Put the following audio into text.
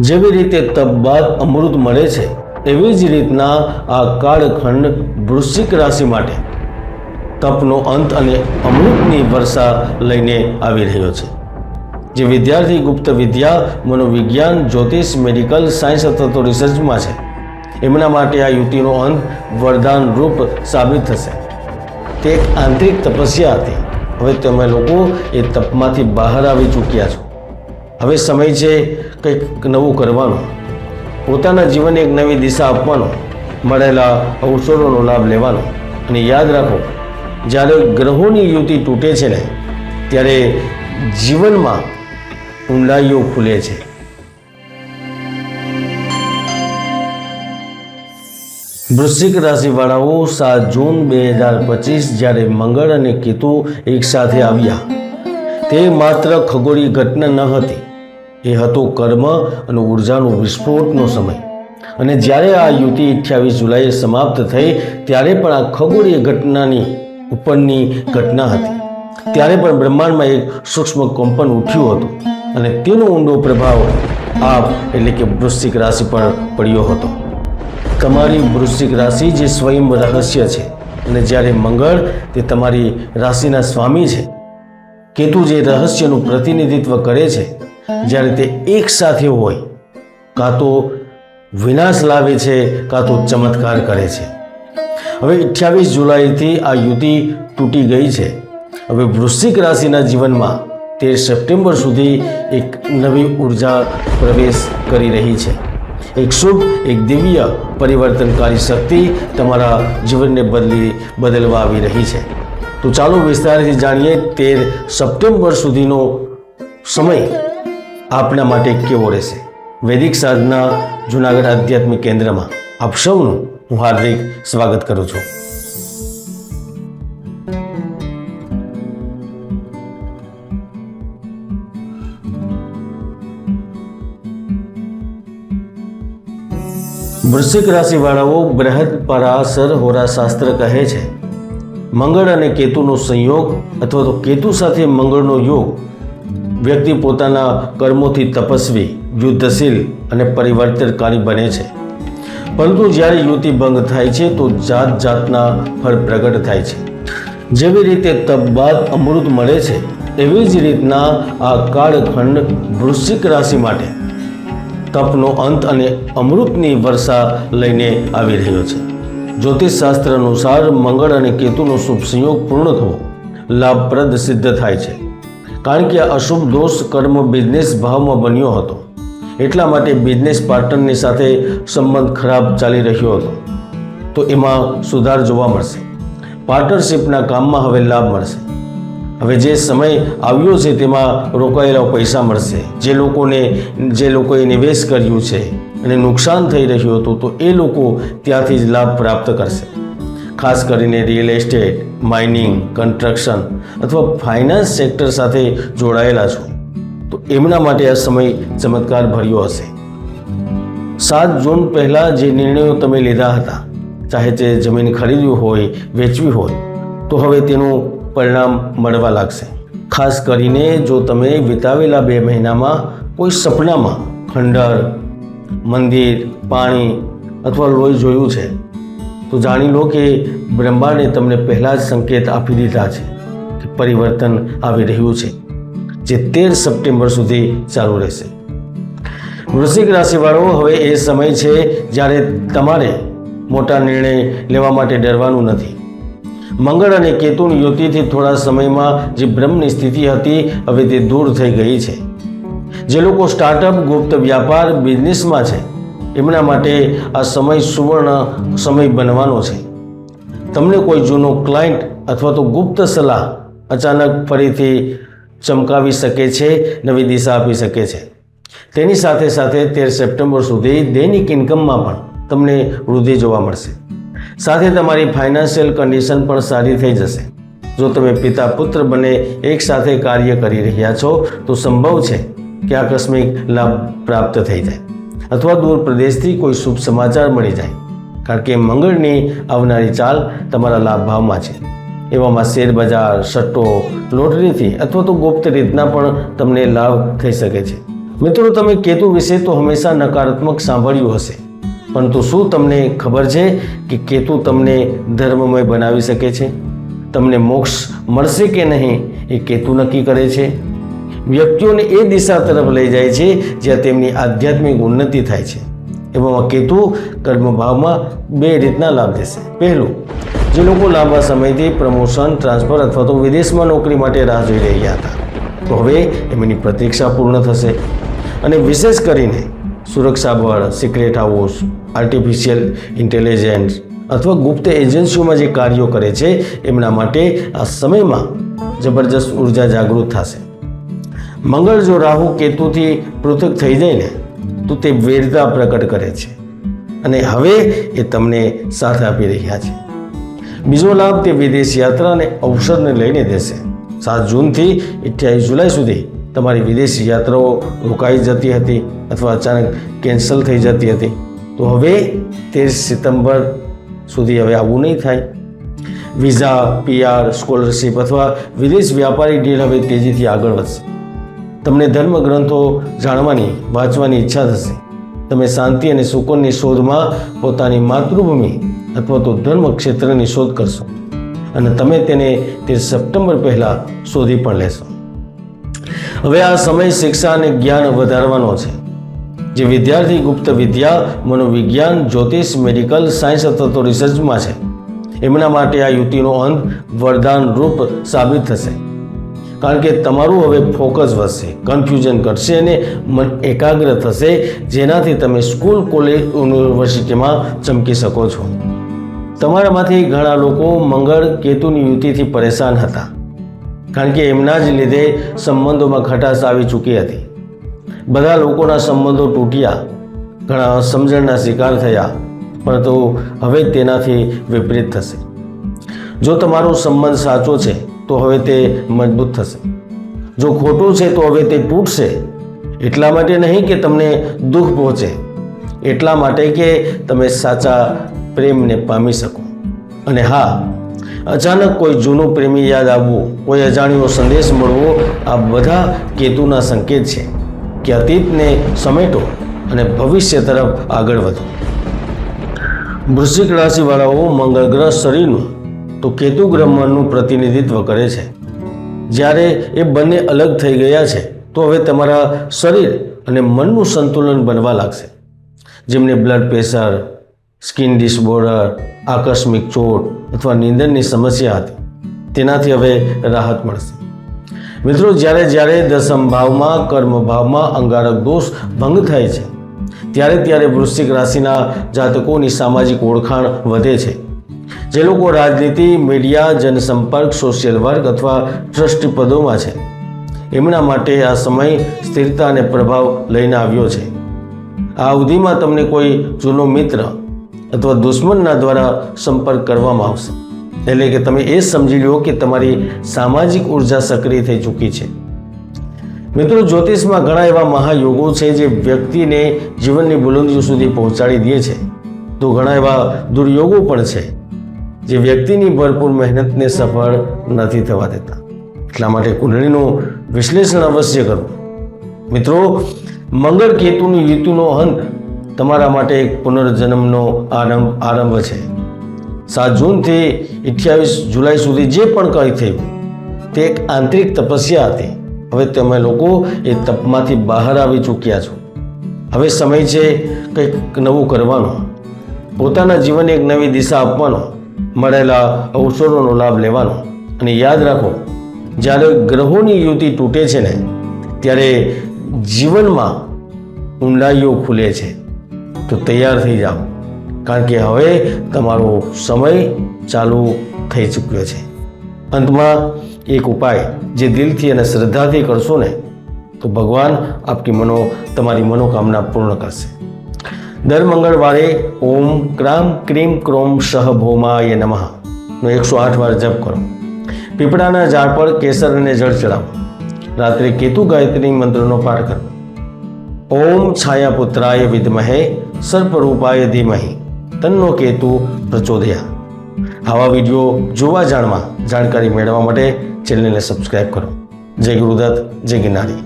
જેવી રીતે તપ બાદ અમૃત મળે છે, એવી જ રીતના આ કાળખંડ વૃશ્ચિક રાશિ માટે તપનો અંત અને અમૃતની વર્ષા લઈને આવી રહ્યો છે. જે વિદ્યાર્થી ગુપ્ત વિદ્યા, મનોવિજ્ઞાન, જ્યોતિષ, મેડિકલ સાયન્સ અથવા તો રિસર્ચમાં છે. એમના માટે આ યુતિનો અંત વરદાન રૂપ સાબિત થશે. તે એક આંતરિક તપસ્યા હતી. હવે તમે લોકો એ તપમાંથી બહાર આવી ચૂક્યા છો. હવે સમય છે કંઈક નવું કરવાનો. પોતાના જીવનને એક નવી દિશા આપવાનો, મળેલા અવસરોનો લાભ લેવાનો. અને યાદ રાખો, જ્યારે ગ્રહોની યુતિ તૂટે છે ને, ત્યારે જીવનમાં ઊંડાઈઓ ખુલે છે. વૃશ્ચિક રાશિવાળાઓ સાત જૂન બે હજાર પચીસ જ્યારે મંગળ અને કેતુ એકસાથે આવ્યા. તે માત્ર ખગોળી ઘટના ન હતી. એ હતો કર્મ અને ઉર્જાનો વિસ્ફોટનો સમય. અને જ્યારે આ યુતિ અઠ્યાવીસ જુલાઈએ સમાપ્ત થઈ, ત્યારે પણ આ ખગોળીય ઘટનાની ઉપરની ઘટના હતી. ત્યારે પણ બ્રહ્માંડમાં એક સૂક્ષ્મ કંપન ઉઠ્યું હતું અને તેનો ઊંડો પ્રભાવ આપ એટલે કે વૃશ્ચિક રાશિ પર પડ્યો હતો. તમારી વૃશ્ચિક રાશિ જે સ્વયં રહસ્ય છે અને જ્યારે મંગળ તે તમારી રાશિના સ્વામી છે કેતુ જે રહસ્યનું પ્રતિનિધિત્વ કરે છે, જ્યારે તે એક સાથે હોય, કાં તો વિનાશ લાવે છે, કાં તો ચમત્કાર કરે છે. હવે અઠ્યાવીસ જુલાઈથી આ યુતિ તૂટી ગઈ છે. હવે વૃશ્ચિક રાશિના જીવનમાં તેર સપ્ટેમ્બર સુધી એક નવી ઊર્જા પ્રવેશ કરી રહી છે. એક શુભ, એક દિવ્ય પરિવર્તનકારી શક્તિ તમારા જીવનને બદલી, બદલવા આવી રહી છે. તો ચાલો વિસ્તારથી જાણીએ તેર સપ્ટેમ્બર સુધીનો સમય આપના માટે કેવો રહેશે. વૈદિક સાધના જુનાગઢ આધ્યાત્મિક કેન્દ્રમાં આપ સૌનું હું હાર્દિક સ્વાગત કરું છું. વૃશ્ચિક રાશિવાળાઓ બૃહદ પરાસર હોરાશાસ્ત્ર કહે છે મંગળ અને કેતુનો સંયોગ અથવા તો કેતુ સાથે મંગળનો યોગ વ્યક્તિ પોતાના કર્મોથી તપસ્વી, યુદ્ધશીલ અને પરિવર્તનકારી બને છે. પરંતુ જ્યારે યુતિ ભંગ થાય છે તો જાત જાતના ફળ પ્રગટ થાય છે. જેવી રીતે તપ બાદ અમૃત મળે છે, એવી જ રીતના આ કાળખંડ વૃશ્ચિક રાશિ માટે તપનો અંત અને અમૃતની વર્ષા લઈને આવી રહ્યો છે. જ્યોતિષ શાસ્ત્ર અનુસાર મંગળ અને કેતુનો શુભ સંયોગ પૂર્ણ થવો લાભપ્રદ સિદ્ધ થાય છે. કારણ કે આ અશુભ દોષ કર્મ બિઝનેસ ભાવમાં બન્યો હતો. એટલા માટે બિઝનેસ પાર્ટનરની સાથે સંબંધ ખરાબ ચાલી રહ્યો હતો. તો એમાં સુધાર જોવા મળશે. પાર્ટનરશિપના કામમાં હવે લાભ મળશે. હવે જે સમય આવ્યો છે તેમાં રોકાયેલા પૈસા મળશે. જે લોકોને, જે લોકોએ નિવેશ કર્યું છે અને નુકસાન થઈ રહ્યું હતું, તો એ લોકો ત્યાંથી જ લાભ પ્રાપ્ત કરશે. ખાસ કરીને રિયલ એસ્ટેટ માઇનિંગ કન્સ્ટ્રક્શન અથવા ફાઇનાન્સ સેક્ટર સાથે જોડાયેલા છો. તો એમના માટે આ સમય ચમત્કાર ભર્યો હશે. સાત જૂન પહેલાં જે નિર્ણયો તમે લીધા હતા, ચાહે તે જમીન ખરીદવી હોય, વેચવી હોય, તો હવે તેનું પરિણામ મળવા લાગશે. ખાસ કરીને જો તમે વિતાવેલા બે મહિનામાં કોઈ સપનામાં, ખંડર મંદિર, પાણી અથવા લોહી જોયું છે, તો જાણી લો કે બ્રહ્માને તમને પહેલાં જ સંકેત આપી દીધા છે કે પરિવર્તન આવી રહ્યું છે, જે તેર સપ્ટેમ્બર સુધી ચાલુ રહેશે. વૃશ્ચિક રાશિવાળો, હવે એ સમય છે જ્યારે તમારે મોટા નિર્ણય લેવા માટે ડરવાનું નથી. મંગળ અને કેતુની યુતિથી થોડા સમયમાં જે બ્રહ્મની સ્થિતિ હતી, હવે તે દૂર થઈ ગઈ છે. જે લોકો સ્ટાર્ટઅપ ગુપ્ત વ્યાપાર બિઝનેસમાં છે, એમના માટે આ સમય સુવર્ણ સમય બનવાનો છે. તમને કોઈ જૂનો ક્લાયન્ટ અથવા તો ગુપ્ત સલાહ અચાનક ફરીથી ચમકાવી શકે છે, નવી દિશા આપી શકે છે? તેની સાથે સાથે તેર સપ્ટેમ્બર સુધી દૈનિક ઇન્કમમાં પણ તમને વૃદ્ધિ જોવા મળશે. સાથે તમારી ફાઇનાન્શિયલ કન્ડિશન પણ સારી થઈ જશે. જો તમે પિતા પુત્ર બંને એકસાથે કાર્ય કરી રહ્યા છો, તો સંભવ છે કે આકસ્મિક લાભ પ્રાપ્ત થઈ જાય અથવા દૂર પ્રદેશથી કોઈ શુભ સમાચાર મળી જાય. કારણ કે મંગળની આવનારી ચાલ તમારા લાભ ભાવમાં છે. એવામાં શેર બજાર સટ્ટો, લોટરીથી અથવા તો ગુપ્ત રીતના પણ તમને લાભ થઈ શકે છે. મિત્રો, તમે કેતુ વિશે તો હંમેશા નકારાત્મક સાંભળ્યું હશે. પરંતુ શું તમને ખબર છે કે કેતુ તમને ધર્મમય બનાવી શકે છે? તમને મોક્ષ મળશે કે નહીં એ કેતુ નક્કી કરે છે? વ્યક્તિઓને એ દિશા તરફ લઈ જાય છે જ્યાં તેમની આધ્યાત્મિક ઉન્નતિ થાય છે. એવામાં કેતુ કર્મભાવમાં બે રીતના લાભ દેશે પહેલું, જે લોકો લાંબા સમયથી પ્રમોશન, ટ્રાન્સફર અથવા તો વિદેશમાં નોકરી માટે રાહ જોઈ રહ્યા હતા, તો હવે એમની પ્રતીક્ષા પૂર્ણ થશે. અને વિશેષ કરીને સુરક્ષા બળ સિક્રેટ હાઉસ આર્ટિફિશિયલ ઇન્ટેલિજન્સ અથવા ગુપ્ત એજન્સીઓમાં જે કાર્યો કરે છે, એમના માટે આ સમયમાં જબરજસ્ત ઊર્જા જાગૃત થશે. મંગળ જો રાહુ કેતુથી પૃથક થઈ જાય ને, તો તે વેરતા પ્રકટ કરે છે. અને હવે એ તમને સાથ આપી રહ્યા છે. બીજો લાભ તે વિદેશ યાત્રા અને અવસરને લઈને દેશે. સાત જૂનથી અઠ્યાવીસ જુલાઈ સુધી તમારી વિદેશ યાત્રાઓ રોકાઈ જતી હતી અથવા અચાનક કેન્સલ થઈ જતી હતી. તો હવે તેર સપ્ટેમ્બર સુધી હવે આવું નહીં થાય. વિઝા પીઆર સ્કોલરશીપ અથવા વિદેશ વ્યાપારી ડીલ હવે તેજીથી આગળ વધશે. તમને ધર્મ ગ્રંથો જાણવાની, વાંચવાની ઈચ્છા થશે. તમે શાંતિ અને સુકૂનની શોધમાં પોતાની માતૃભૂમિ અથવા તો ધર્મ ક્ષેત્રની શોધ કરશો અને તમે તેને તે સપ્ટેમ્બર પહેલાં શોધી પણ લેશો. હવે આ સમય શિક્ષા અને જ્ઞાન વધારવાનો છે. જે વિદ્યાર્થી ગુપ્ત વિદ્યા, મનોવિજ્ઞાન, જ્યોતિષ, મેડિકલ, સાયન્સ અથવા તો રિસર્ચમાં છે. એમના માટે આ યુતિનો અંત વરદાન રૂપ સાબિત થશે. કારણ કે તમારું હવે ફોકસ વધશે કન્ફ્યુઝન ઘટશે અને મન એકાગ્ર થશે, જેનાથી તમે સ્કૂલ કોલેજ યુનિવર્સિટીમાં ચમકી શકો છો. તમારામાંથી ઘણા લોકો મંગળ કેતુની યુતિથી પરેશાન હતા, કારણ કે એમના જ લીધે સંબંધોમાં ખટાશ આવી ચૂકી હતી. બધા લોકોના સંબંધો તૂટ્યા, ઘણા સમજણના શિકાર થયા, પરંતુ હવે તેનાથી વિપરીત થશે. જો તમારો સંબંધ સાચો છે તો હવે તે મજબૂત થશે. જો ખોટું છે તો હવે તે તૂટશે. એટલા માટે નહીં કે તમને દુઃખ પહોંચે. એટલા માટે કે તમે સાચા પ્રેમને પામી શકો. અને હા, અચાનક કોઈ જૂનું પ્રેમી યાદ આવવું, કોઈ અજાણ્યો સંદેશ મળવો, આ બધા કેતુના સંકેત છે કે અતીતને સમેટો અને ભવિષ્ય તરફ આગળ વધો. વૃશ્ચિક રાશિવાળાઓ મંગળ ગ્રહ શરીરનું તો કેતુ બ્રહ્માંડનું પ્રતિનિધિત્વ કરે છે. જ્યારે એ બંને અલગ થઈ ગયા છે, તો હવે તમારા શરીર અને મનનું સંતુલન બનવા લાગશે. જેમને બ્લડ પ્રેશર સ્કિન ડિસઓર્ડર આકસ્મિક ચોટ અથવા નિંદનની સમસ્યા હતી, તેનાથી હવે રાહત મળશે. મિત્રો, જ્યારે જ્યારે દસમ ભાવમાં, કર્મ ભાવમાં અંગારક દોષ ભંગ થાય છે, ત્યારે ત્યારે વૃશ્ચિક રાશિના જાતકોની સામાજિક ઓળખાણ વધે છે. જે લોકો રાજનીતિ મીડિયા જનસંપર્ક સોશિયલ વર્ક અથવા ટ્રસ્ટી પદોમાં છે. એમના માટે આ સમય સ્થિરતા અને પ્રભાવ લઈને આવ્યો છે. આ અવધિમાં તમને કોઈ જૂનો મિત્ર અથવા દુશ્મનના દ્વારા સંપર્ક કરવામાં આવશે. એટલે કે તમે એ સમજી લો કે તમારી સામાજિક ઊર્જા સક્રિય થઈ ચૂકી છે. મિત્રો, જ્યોતિષમાં ઘણા એવા મહાયોગો છે જે વ્યક્તિને જીવનની બુલંદીઓ સુધી પહોંચાડી દે છે. તો ઘણા એવા દુર્યોગો પણ છે. જે વ્યક્તિની ભરપૂર મહેનતને સફળ નથી થવા દેતા. એટલા માટે કુંડળીનું વિશ્લેષણ અવશ્ય કરવું મિત્રો, મંગળ કેતુની યુતિનો અંત તમારા માટે એક પુનર્જન્મનો આરંભ આરંભ છે. સાત જૂનથી અઠ્યાવીસ જુલાઈ સુધી જે પણ કંઈ થયું, તે એક આંતરિક તપસ્યા હતી. હવે તમે લોકો એ તપમાંથી બહાર આવી ચૂક્યા છો. હવે સમય છે કંઈક નવું કરવાનો. પોતાના જીવનને એક નવી દિશા આપવાનો. મળેલા અવસરોનો લાભ લેવાનો. અને યાદ રાખો, જ્યારે ગ્રહોની યુતિ તૂટે છે ને, ત્યારે જીવનમાં ઊંડાઈઓ ખુલે છે. તો તૈયાર થઈ જાઓ. કારણ કે હવે તમારો સમય ચાલુ થઈ ચૂક્યો છે. અંતમાં એક ઉપાય, જે દિલથી અને શ્રદ્ધાથી કરશો ને, તો ભગવાન આપકી મનો, તમારી મનોકામના પૂર્ણ કરશે. દર મંગળવારે ઓમ ક્રામ ક્રીમ ક્રોમ સહ ભોમાય નમઃ નો એકસો આઠ વાર જપ કરો પીપળાના ઝાડ પર કેસર અને જળ ચડાવો રાત્રે કેતુ ગાયત્રી મંત્રનો પાઠ કરો ઓમ છાયાપુત્રાય વિદ્મહે સર્પરૂપાય ધીમહિ તન્નો કેતુ પ્રચોદયા આવા વીડિયો જોવા જાણવા જાણકારી મેળવવા માટે ચેનલને સબસ્ક્રાઈબ કરો જય ગુરુદત્ત જય ગિરનારી